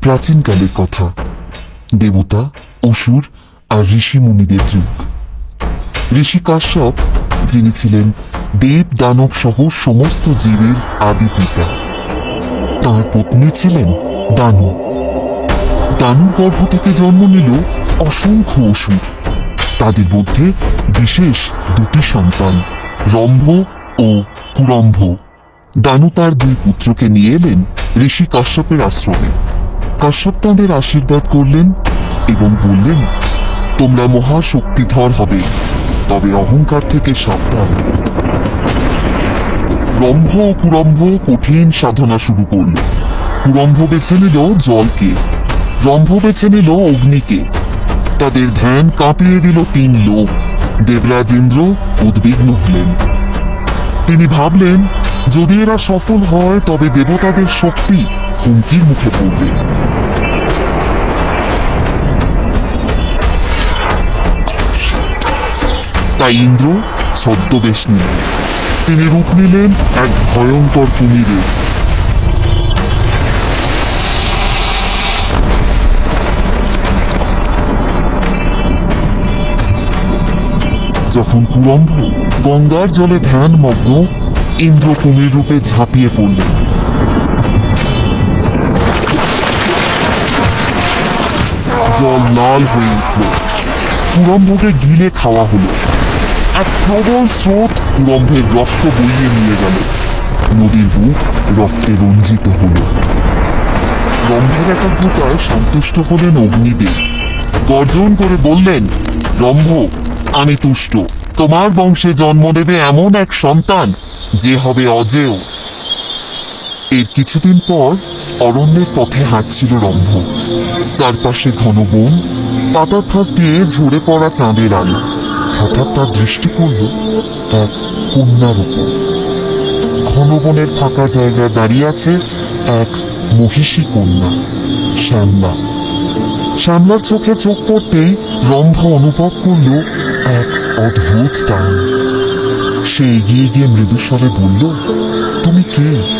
প্রাচীনকালের কথা, দেবতা, অসুর আর ঋষি মুনিদের যুগ। ঋষি কাশ্যপ, যিনি ছিলেন দেব দানব সহ সমস্ত জীবের আদি পিতা, তাঁর পত্নী ছিলেন দানু। দানুর গর্ভ থেকে জন্ম নিল অসংখ্য অসুর। তাদের মধ্যে বিশেষ দুটি সন্তান, রম্ভ ও কুরম্ভ। দানু তার দুই পুত্রকে নিয়ে এলেন ঋষি কাশ্যপের আশ্রমে। কাশ্যপ তাঁদের আশীর্বাদ করলেন এবং বললেন, তোমরা মহাশক্তিধর হবে, তবে অহংকার থেকে সাবধান। রম্ভ ও কুরম্ভ, কঠিন সাধনা শুরু করল। কুরম্ভ বেছে নিল জলকে, রম্ভ বেছে নিল অগ্নিকে। তাদের ধ্যান কাঁপিয়ে দিল তিন লোক দেবরাজ ইন্দ্র উদ্বিগ্ন হলেন। তিনি ভাবলেন, যদি এরা সফল হয়, তবে দেবতাদের শক্তি হুমকির মুখে পড়বে। তাই ইন্দ্র ছদ্মবেশ নিলেন। তিনি রূপ নিলেন এক ভয়ঙ্কর কুমিরের যখন কুরম্ভ গঙ্গার জলে ধ্যান মগ্ন ইন্দ্র কুমির রূপে ঝাঁপিয়ে পড়লেন। জল লাল হয়ে উঠল। কুরম্ভকে গিলে খাওয়া হলো। এক প্রবল স্রোত কুরম্ভের রক্ত বইয়ে নিয়ে গেল। নদীর বুক রক্তে রঞ্জিত হলো। রম্ভের একাগ্রতায় সন্তুষ্ট হলেন অগ্নিদেব। গর্জন করে বললেন রম্ভ আমি তুষ্ট। তোমার বংশে জন্ম দেবে এমন এক সন্তান, যে হবে অজেয়। এর কিছুদিন পর অরণ্যের পথে হাঁটছিল রম্ভ। চারপাশে ঘন বন, পাতার ফাঁক দিয়ে ঝরে পড়া চাঁদের আলো। হঠাৎ তার দৃষ্টি পড়ল এক কন্যার উপর। ঘন বনের ফাঁকা জায়গায় দাঁড়িয়ে আছে এক মহিষী কন্যা, শ্যামলা। শ্যামলার চোখে চোখ পড়তেই রম্ভ অনুভব করল এক অদ্ভুত টান। সে এগিয়ে গিয়ে মৃদুস্বরে বলল, তুমি কে?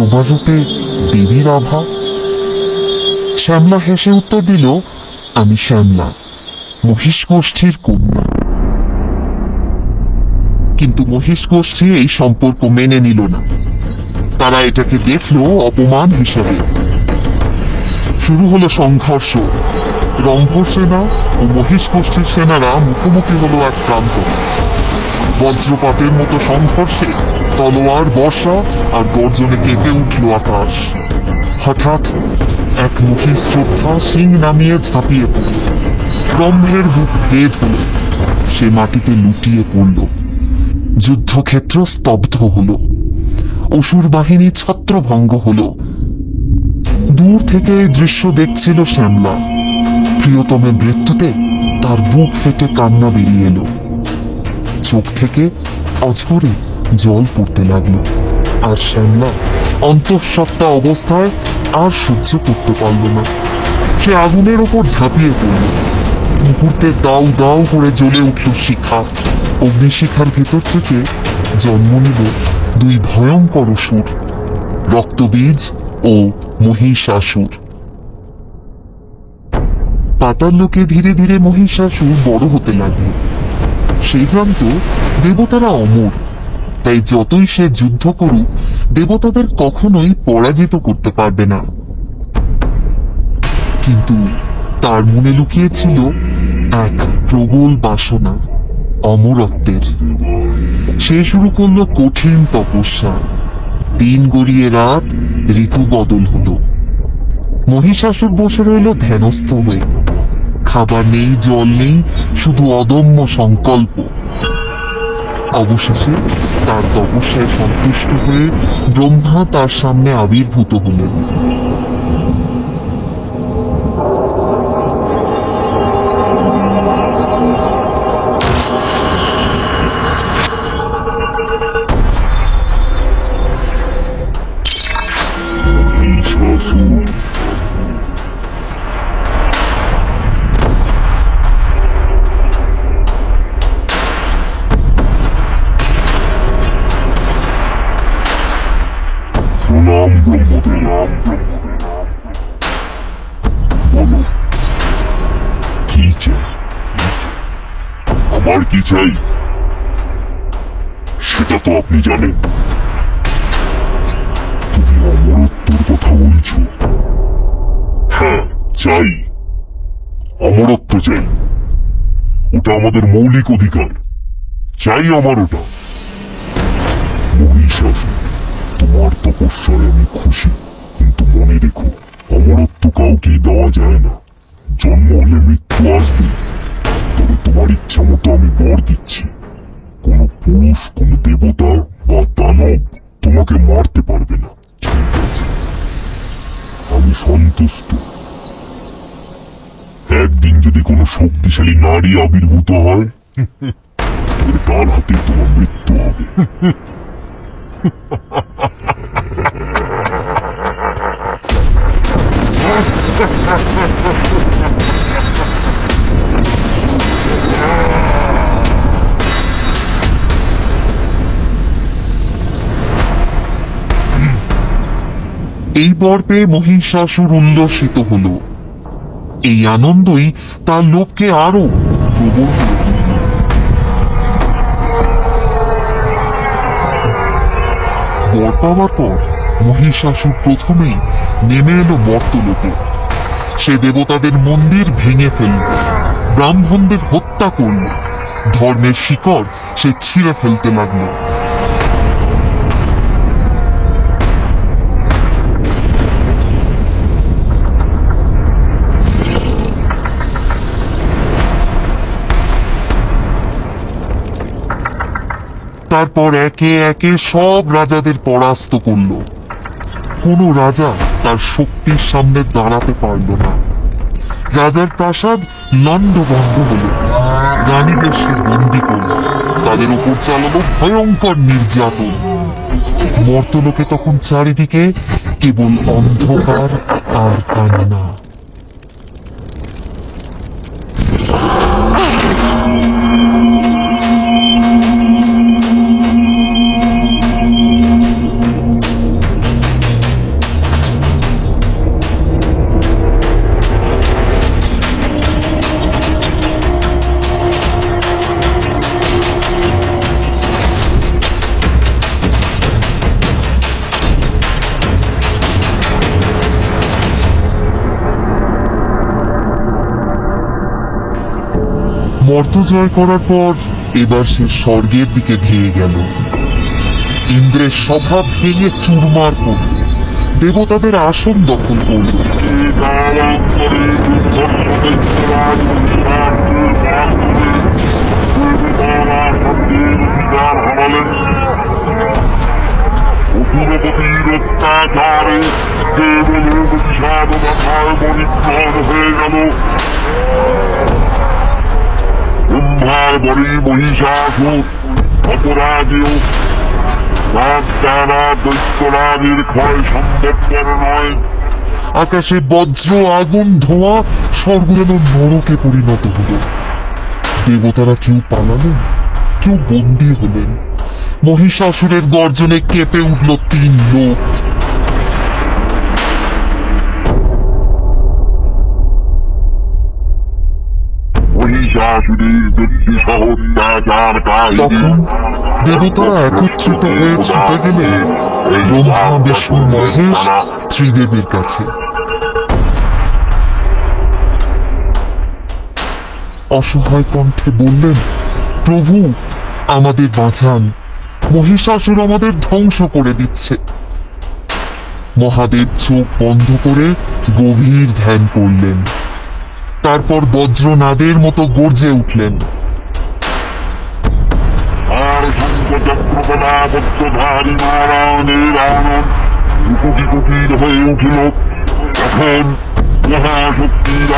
তোমার রূপে দেবীর আভা শ্যামলা হেসে উত্তর দিল, আমি শ্যামলা মহিষ গোষ্ঠীর কন্যা। কিন্তু মহিষ গোষ্ঠী এই সম্পর্ক মেনে নিল না। তারা এটাকে দেখল অপমান হিসেবে। শুরু হলো সংঘর্ষ। রম্ভ সেনা ও মহিষ গোষ্ঠীর সেনারা মুখোমুখি হলো এক প্রান্ত। বজ্রপাতের মতো সংঘর্ষে তলোয়ার, বর্ষা আর গর্জনে কেঁপে উঠল আকাশ। হঠাৎ এক মুখী শ্রদ্ধা সিং নামিয়ে ঝাঁপিয়ে পড়ল। ব্রহ্মের বুক ভেদ হল, সে মাটিতে লুটিয়ে পড়ল। যুদ্ধক্ষেত্র স্তব্ধ হল। অসুর বাহিনী ছত্রভঙ্গ হল। দূর থেকে এই দৃশ্য দেখছিল শ্যামলা। প্রিয়তমের মৃত্যুতে তার বুক ফেটে কান্না বেরিয়ে এলো। চোখ থেকে অঝরে জল পড়তে লাগল। আর শ্যামলা অন্তঃসত্ত্বা অবস্থায় আর সহ্য করতে পারল না। সে আগুনের ওপর ঝাঁপিয়ে পড়ল। মুহূর্তে দাউ দাউ করে জ্বলে উঠল শিখা। অগ্নিশিখার ভেতর থেকে জন্ম নিল দুই ভয়ঙ্কর অসুর, রক্তবীজ ও মহিষাসুর। পাতার লোকে ধীরে ধীরে মহিষাসুর বড় হতে লাগল। সে জানত দেবতারা অমর। তাই যতই সে যুদ্ধ করুক, দেবতাদের কখনোই পরাজিত করতে পারবে না। কিন্তু তার মনে লুকিয়েছিল এক প্রবল বাসনা, অমরত্বের। সে শুরু করল কঠিন তপস্যা। দিন গড়িয়ে রাত, ঋতু বদল হলো। মহিষাসুর বসে রইল ধ্যানস্থ হয়ে। খাবার নেই, জল নেই, শুধু অদম্য সংকল্প। অবশেষে তার তপস্যায় সন্তুষ্ট হয়ে ব্রহ্মা তার সামনে আবির্ভূত হলেন। আপনি জানেন। তুমি অমরত্বর কথা বলছো। হ্যাঁ চাই। অমরত্ব চাই। ওটা আমাদের মৌলিক অধিকার। চাই আমার ওটা। মহিষাসুর, তোমার তপস্যায় আমি খুশি। কিন্তু মনে রেখো, অমরত্ব কাউকেই দেওয়া যায় না। জন্ম হলে মৃত্যু আসবে। তবে তোমার ইচ্ছা মতো আমি বর দিচ্ছি। পুরুষ কোনো দেবতা বা দানব তোমাকে মারতে পারবে না। আমি সন্তুষ্ট। একদিন যদি কোনো শক্তিশালী নারী আবির্ভূত হয় তার হাতে তোমার মৃত্যু হবে। এই পেয়ে মহিষাসুর উল্লসিত হল। এই আনন্দই তার লোককে আরও প্রবল বর পাওয়ার পর মহিষাসুর প্রথমেই নেমে এলো মর্তলোকে সে দেবতাদের মন্দির ভেঙে ফেলল, ব্রাহ্মণদের হত্যা করল, ধর্মের শিকড় সে ছিঁড়ে ফেলতে লাগল। তারপর একে একে সব রাজাদের পরাস্ত করল। কোনো রাজা তার শক্তির সামনে দাঁড়াতে পারল না। রাজার প্রাসাদ লণ্ডভণ্ড হল। রানীদের সে বন্দি করল। তাদের উপর চালালো ভয়ঙ্কর নির্যাতন। মর্তলোকে তখন চারিদিকে কেবল অন্ধকার আর কান্না। মর্ত জয় করার পর এবার সে স্বর্গের দিকে ধেয়ে গেল। ইন্দ্রের স্বভাব ভেঙে চুরমার করল দেবতাদের আসন দখল করল হয়ে গেল। বড়ি মহিষাসুর, অপরাজেয়। রাজদানা দৈত্যরাজের ক্ষয় সম্ভবপর নয়। আকাশে বজ্র, আগুন, ধোঁয়া, স্বর্গ যেন নরকে পরিণত হল। দেবতারা কেউ পালালেন, কেউ বন্দী হলেন। মহিষাসুরের গর্জনে কেঁপে উঠল তিন লোক। তখন দেবতারা একত্রিত হয়ে ছুটে গেলেন ব্রহ্মা বিষ্ণু মহেশ ত্রিদেবীর কাছে অসহায় কণ্ঠে বললেন, প্রভু, আমাদের বাঁচান। মহিষাসুর আমাদের ধ্বংস করে দিচ্ছে। মহাদেব চোখ বন্ধ করে গভীর ধ্যান করলেন। তারপর বজ্রনাদের মতো গর্জে উঠলেন আর পত্রধারী নারায়ণের আনন্দ কোটি কোটির হয়ে উঠিল। তখন মহাশক্তির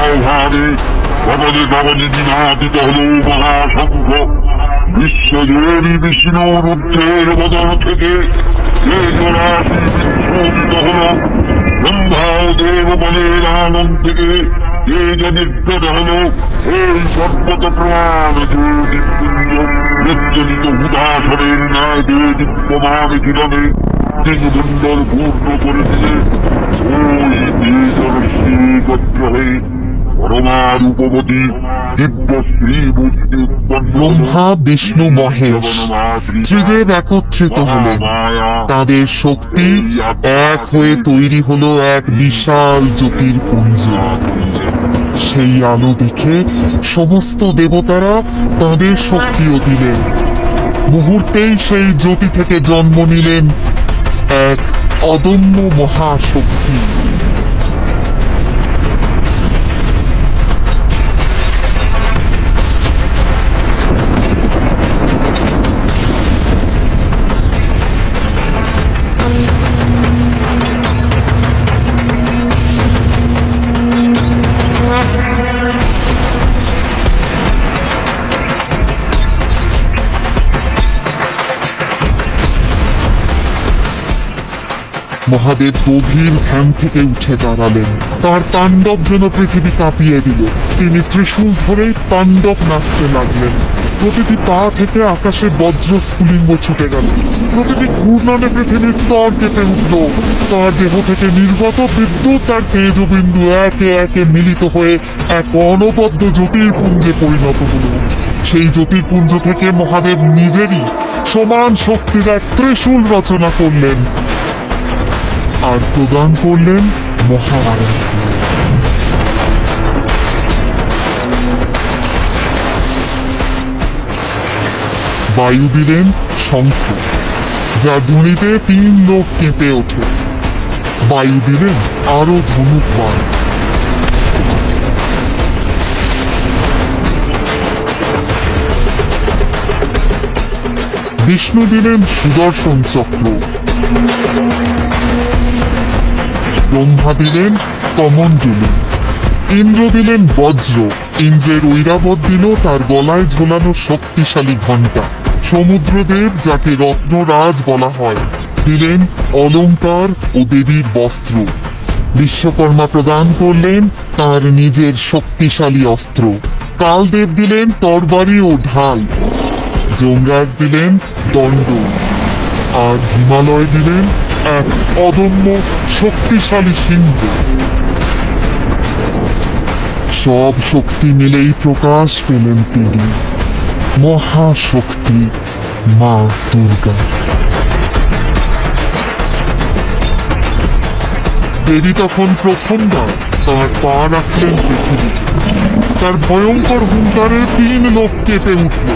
বিশ্বজয়ী বিষ্ণুর উদ্ধের বদন থেকে যে জরাশি বিচ্ছুরিত হল। ব্রহ্মা দেব বলের আনন্দ থেকে যে হল এই সর্বত প্রমাণ যে দিব্যুঞ্জ প্রজ্বলিত উদাসনের ন্যায় যে দিব্যমান কিরণে দিনমণ্ডল পূর্ণ করে দিলে ওই তেজরশ্মি গোত্র হয়ে পরমা রূপবতী দিব্যশ্রী ব্রহ্মা বিষ্ণু মহেশ ত্রিদেব একত্রিত হলেন। তাদের শক্তি এক হয়ে তৈরি হলো এক বিশাল জ্যোতির্পুঞ্জ। সেই আলো দেখে সমস্ত দেবতারা তাদের শক্তিও দিলেন। মুহূর্তেই সেই জ্যোতি থেকে জন্ম নিলেন এক অদম্য মহাশক্তি। মহাদেব গভীর ধ্যান থেকে উঠে দাঁড়ালেন। তার তাণ্ডব যেন পৃথিবী কাঁপিয়ে দিল। তিনি ত্রিশূল ধরেই তাণ্ডব নাচতে লাগলেন। প্রতিটি পা থেকে আকাশে বজ্র স্ফুলিঙ্গ ছুটে গেল। প্রতিটি ঘূর্ণনে পৃথিবীর স্তর কেঁপে উঠল। তার দেহ থেকে নির্গত বিদ্যুৎ আর তেজবিন্দু একে একে মিলিত হয়ে এক অনবদ্য জ্যোতির্পুঞ্জে পরিণত হল। সেই জ্যোতির্পুঞ্জ থেকে মহাদেব নিজেরই সমান শক্তির এক ত্রিশূল রচনা করলেন। আর প্রদান করলেন মহাভারত বায়ু দিলেন শঙ্খ যা ধ্বনিতে তিন লোক কেঁপে ওঠে। বায়ু দিলেন আরও ধনুক বাণ। বিষ্ণু দিলেন সুদর্শন চক্র। ব্রহ্মা দিলেন কমণ্ডলু ইন্দ্র দিলেন বজ্র। ইন্দ্রের ঐরাবত দিল, তার গলায় ঝোলানো শক্তিশালী ঘণ্টা। সমুদ্রদেব, যাকে রত্নরাজ বলা হয়, দিলেন অলংকার ও দেবীর বস্ত্র। বিশ্বকর্মা প্রদান করলেন তার নিজের শক্তিশালী অস্ত্র। কালদেব দিলেন তরবারি ও ঢাল। যমরাজ দিলেন দণ্ড। আর হিমালয় দিলেন এক অদম্য শক্তিশালী সিংহ সব শক্তি মিলেই প্রকাশ পেলেন তিনি। মহাশক্তি মা দুর্গা। দেবী তখন প্রথমবার তার পা রাখলেন পৃথিবীতে। তার ভয়ঙ্কর হুঙ্কারে তিন লোক কেঁপে উঠল।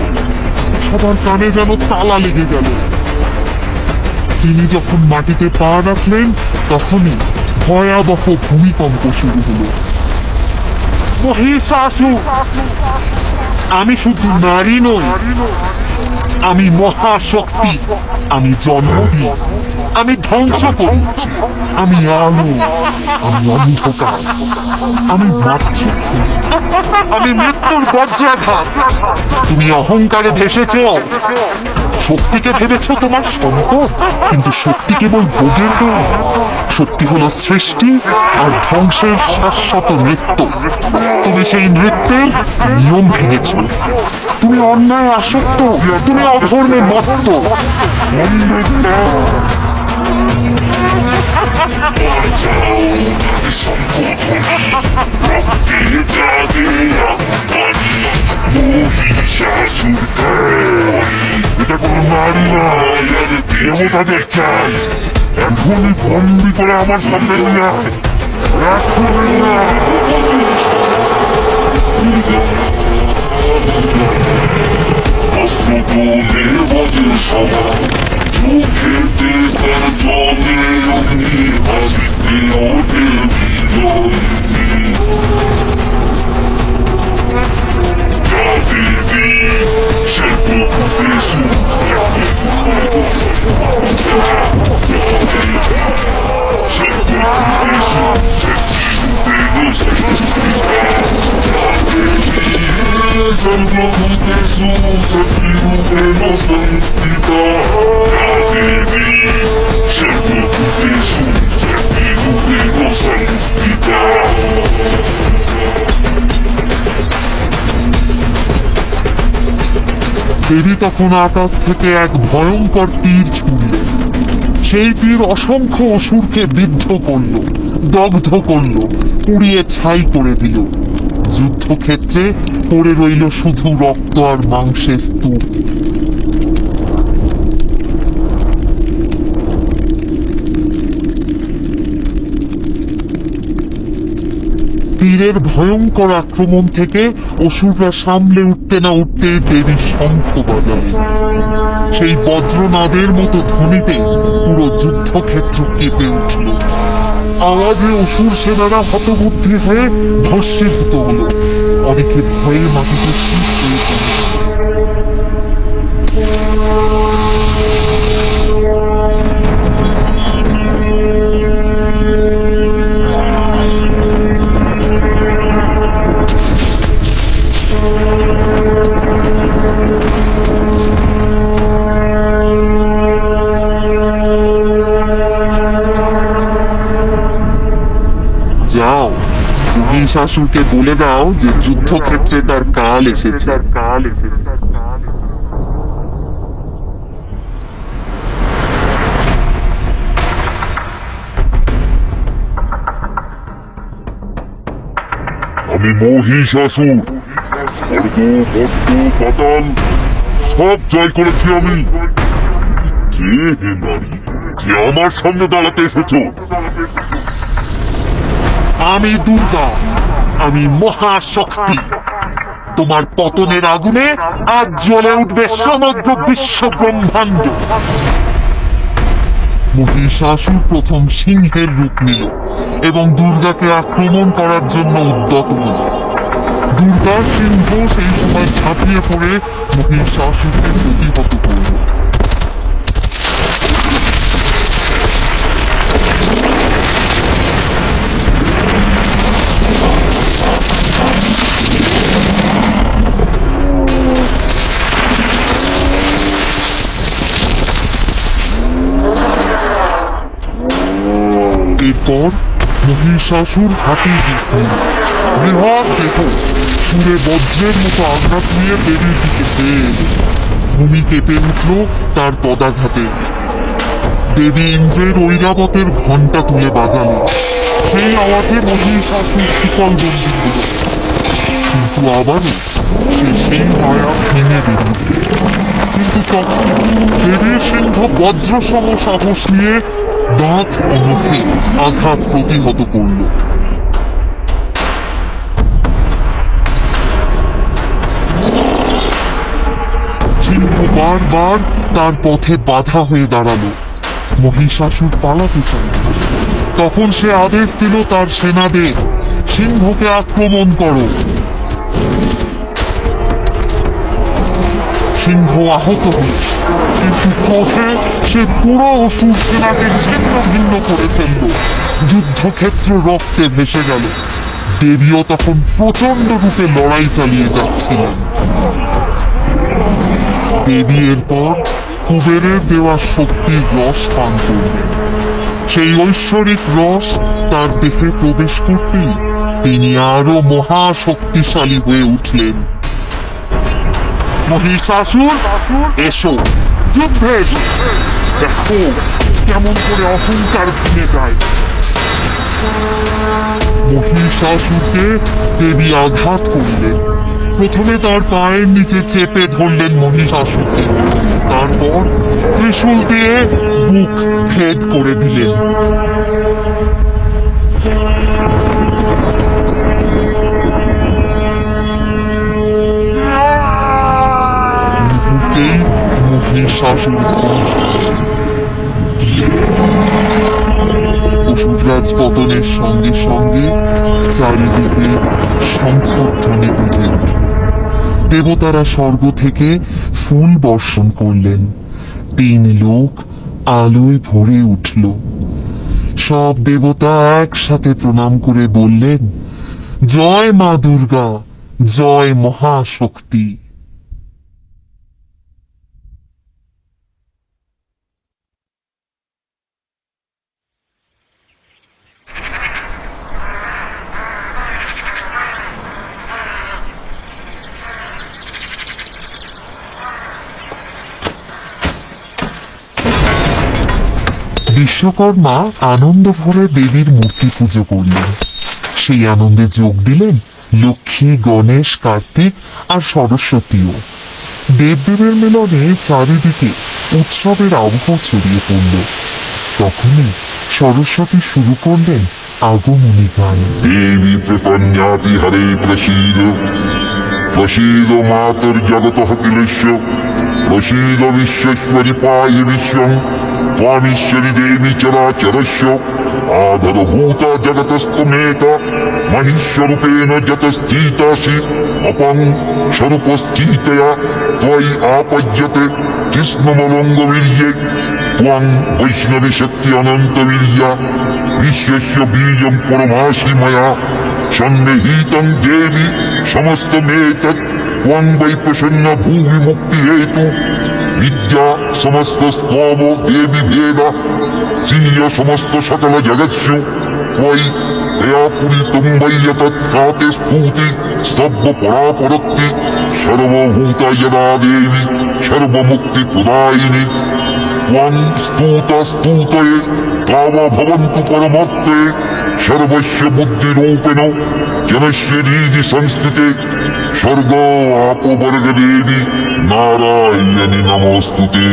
সবার কানে যেন তালা লেগে গেল। তিনি যখন মাটিতে পা রাখলেন, তখনই ভয়াবহ ভূমিকম্প শুরু হলো। আমি শুধু নারী নই, আমি মহাশক্তি, আমি জন্ম দিই আমি ধ্বংস করছি আমি আলো, আমি অন্ধকার, আমি মাতৃশ্রী আমি মৃত্যুর বজ্রাঘাত। তুমি অহংকারে ভেসেছ শক্তিকে ভেবেছ তোমার সম্পদ? কিন্তু শক্তি কেবল ভোগের নয়। সত্যি হলো সৃষ্টি আর ধ্বংসের শাশ্বত নৃত্য। তুমি সেই নৃত্যের নিয়ম ভেঙেছ। তুমি অন্যায় আসক্ত, তুমি অধর্মে মত্ত। এটা কোনো নারী দেবতাদের চাই এখনই বন্দি করে আমার সামনে নিয়ে আয় তোলে বজ্র সমান চোখেতে স্যার জলে অগ্নি হাসিতে ওঠে বিজয়ী দেবী তখন আকাশ থেকে এক ভয়ঙ্কর তীর ছুড়ল সেই তীর অসংখ্য অসুরকে বিদ্ধ করল, দগ্ধ করল, পুড়িয়ে ছাই করে দিল। যুদ্ধক্ষেত্রে পড়ে রইল শুধু রক্ত আর মাংসের স্তূপ। তীরের ভয়ঙ্কর আক্রমণ থেকে অসুররা সামলে উঠতে না উঠতে দেবী শঙ্খ বাজালে সেই বজ্রনাদের মতো ধ্বনিতে পুরো যুদ্ধক্ষেত্র কেঁপে উঠল। আওয়াজে অসুর সেনারা হতবুদ্ধি হয়ে ভস্মীভূত হলো। অনেকে ভয়ে মাটিতে চিপ হয়ে মহিষাসুরকে বলে দাও যে যুদ্ধক্ষেত্রে তার কাল এসেছে। কাল এসেছে আমি মহিষাসুর স্বর্গ মর্ত পাতাল সব জয় করেছি আমি। কে হে নারী যে আমার সামনে দাঁড়াতে এসেছ? আমি দুর্গা। আমি মহাশক্তি। তোমার পতনের আগুনে আজ জ্বলে উঠবে সমগ্র বিশ্ব ব্রহ্মাণ্ড মহিষাসুর প্রথম সিংহের রূপ নিল এবং দুর্গাকে আক্রমণ করার জন্য উদ্যত হল। দুর্গার সিংহ সেই সময় ঝাঁপিয়ে পড়ে মহিষাসুরকে প্রতিহত করল। এরপর মহিষাসুর হাতি দেখুন। বৃহৎ দেহ সুরে বজ্রের মতো আঘাত নিয়ে দিকে চেয়ে ভূমি কেঁপে উঠল তার পদাঘাতে দেবী ইন্দ্রের ঐরাবতের ঘণ্টা তুলে বাজালো। সেই আওয়াজে মহিষাসুর শীতল বন্দী হল। কিন্তু আবারও সে সেই মায়া ভেঙে বেরোল কিন্তু তখন দেবীর সিংহ বজ্রসম সাহস নিয়ে দাঁত ও মুখে আঘাত প্রতিহত করল। সিংহ বারবার তার পথে বাধা হয়ে দাঁড়াল। মহিষাসুর পালাতে চাইল। তখন সে আদেশ দিল তার সেনাদের, সিংহকে আক্রমণ করো। সিংহ আহত কিন্তু সে পুরো অসুর সেনাকে ছিন্ন ভিন্ন করে ফেলল। যুদ্ধক্ষেত্র রক্তে ভেসে গেল। দেবীও তখন প্রচণ্ড রূপে লড়াই চালিয়ে যাচ্ছিলেন। দেবী এরপর কুবেরের দেওয়া শক্তির রস পান করলেন। সেই ঐশ্বরিক রস তার দেহে প্রবেশ করতেই তিনি আরও মহা শক্তিশালী হয়ে উঠলেন। মহিষাসুর, এসো। যুদ্ধে এসো দেখো কেমন করে অহংকার ভেঙে যায়। মহিষাসুরকে দেবী আঘাত করলেন। প্রথমে তার পায়ের নিচে চেপে ধরলেন মহিষাসুরকে। তারপর ত্রিশূল দিয়ে বুক ভেদ করে দিলেন। অসুররাজ পতনের দেবতারা স্বর্গ থেকে ফুল বর্ষণ করলেন। তিন লোক আলোয় ভরে উঠল। সব দেবতা একসাথে প্রণাম করে বললেন, জয় মা দুর্গা, জয় মহাশক্তি। বিশ্বকর্মা আনন্দ ভরে দেবীর মূর্তি পুজো করলেন। সেই আনন্দে যোগ দিলেন লক্ষ্মী, গণেশ, কার্তিক আর সরস্বতীও। দেবদেবের মিলনে চারিদিকে উৎসবের আবহ ছড়িয়ে পড়ল। তখনই সরস্বতী শুরু করলেন আগমনী গান। দেবী প্রপন্যাতি হরে প্রসীদ। প্রসীদ মাতর জগত কিলেশ্য প্রসীদ বিশ্বেশ্বরী পায় বিশ্বম त्वामीश्वरि देवी चराचरस्य आधारभूता जगतस्तमेक महिष्वरूपेण जतस्थितासि अपं स्वरूपस्थितया त्वयि आपद्यते कृष्णमलङ्गवीर्ये त्वं वैष्णवीशक्ति अनन्तवीर्या विश्वस्य बीजं परमासि मया सन्निहितं देवि समस्तमेतत् त्वं वै प्रसन्न भूमि मुक्तिहेतु विद्या সমস্ত স্তব দেবী ভেদ সিংহ সমস্ত সকল জগৎসু, কই ক্রিয়াপুরী তুম্বৈয তৎকাতে স্তুতি স্তব্ধ পরাপরক্তি যদা দেবী, সর্বমুক্তি প্রদায়িনী। ত্বং স্তুত স্তুতয়ে ভবন্তু পরমত্তে সর্বস্ব বুদ্ধিরূপেণ रीति संस्थिते स्वर्ग आपवर्गदेवी नारायणि नमोऽस्तु ते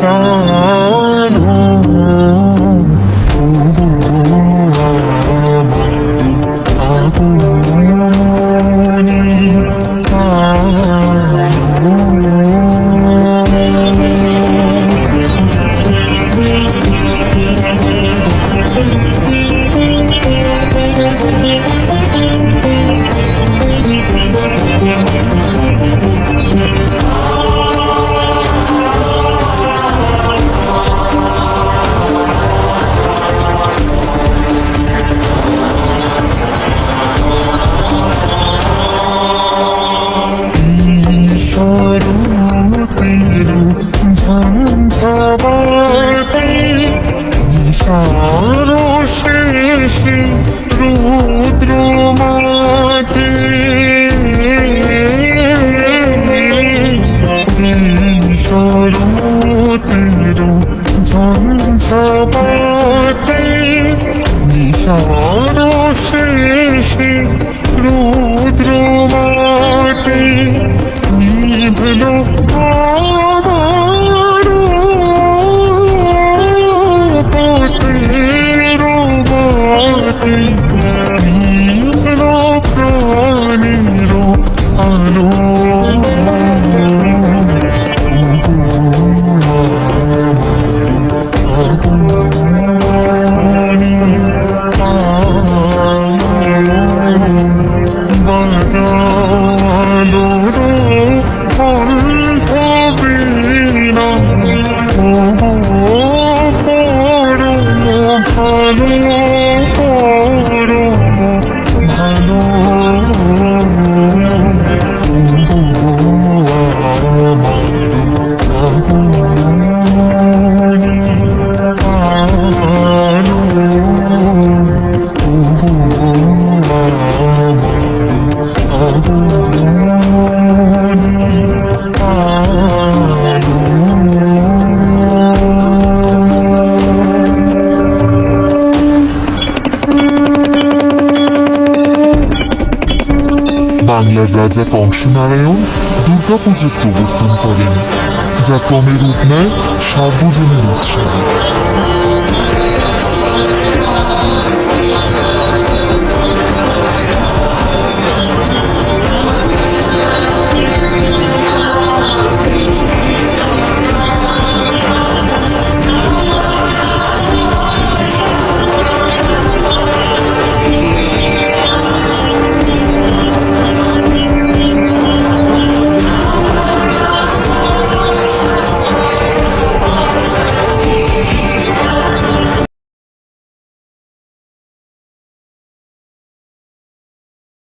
জানো। free. বাংলার রাজা কংসনারায়ণ দুর্গাপুজোর প্রবর্তন করেন যা ক্রমে রূপ নেয় সার্বজনীন উৎসব।